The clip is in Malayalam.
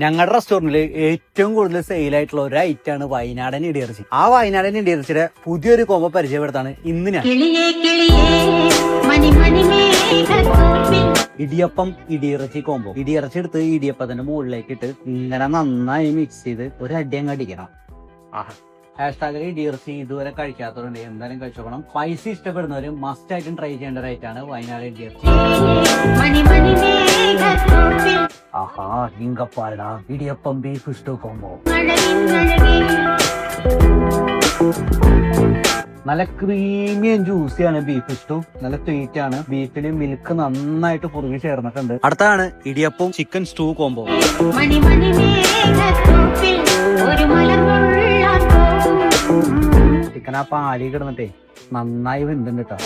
ഞങ്ങളുടെ റെസ്റ്റോറന്റിൽ ഏറ്റവും കൂടുതൽ സെയിൽ ആയിട്ടുള്ള ഒരു ഐറ്റം ആണ് വയനാടൻ ഇടിയിറച്ചി. ആ വയനാടൻ ഇടിയിറച്ചിയുടെ പുതിയൊരു കോമ്പ പരിചയപ്പെടുത്താണ് ഇന്ന് ഞാൻ. ഇടിയപ്പം ഇടിയിറച്ചി കോമ്പോ ഇടിയിറച്ചി എടുത്ത് ഇടിയപ്പത്തിന്റെ മുകളിലേക്ക് ഇട്ട് ഇങ്ങനെ നന്നായി മിക്സ് ചെയ്ത് ഒരു അടി അങ്ങ് അടിക്കണം. ഹാഷ്ടാഗിൽ ഇടിയിറച്ചി ഇതുവരെ കഴിക്കാത്തവരുണ്ട്. എന്തായാലും കഴിച്ചോക്കണം. സ്പൈസി ഇഷ്ടപ്പെടുന്നവര് മസ്റ്റ് ആയിട്ടും ട്രൈ ചെയ്യേണ്ട ഒരു ഐറ്റാണ് വയനാട് ഇടിയിറച്ചി. ആഹാ இங்க பாருடா இடியப்பம் பீஃப் കോമ്പോ கோம்போ നല്ല ക്രീമിയും ജ്യൂസിയാണ് ബീഫ് ഇഷ്ടു നല്ല സ്വീറ്റ് ആണ്. ബീഫിൽ മിൽക്ക് നന്നായിട്ട് പുറകിൽ ചേർന്നിട്ടുണ്ട്. അടുത്താണ് ഇടിയപ്പവും ചിക്കൻ സ്റ്റൂ കോംബോ ചിക്കൻ ആ പാലി കിടന്നിട്ടേ നന്നായി വെന്തുണ്ട് കേട്ടോ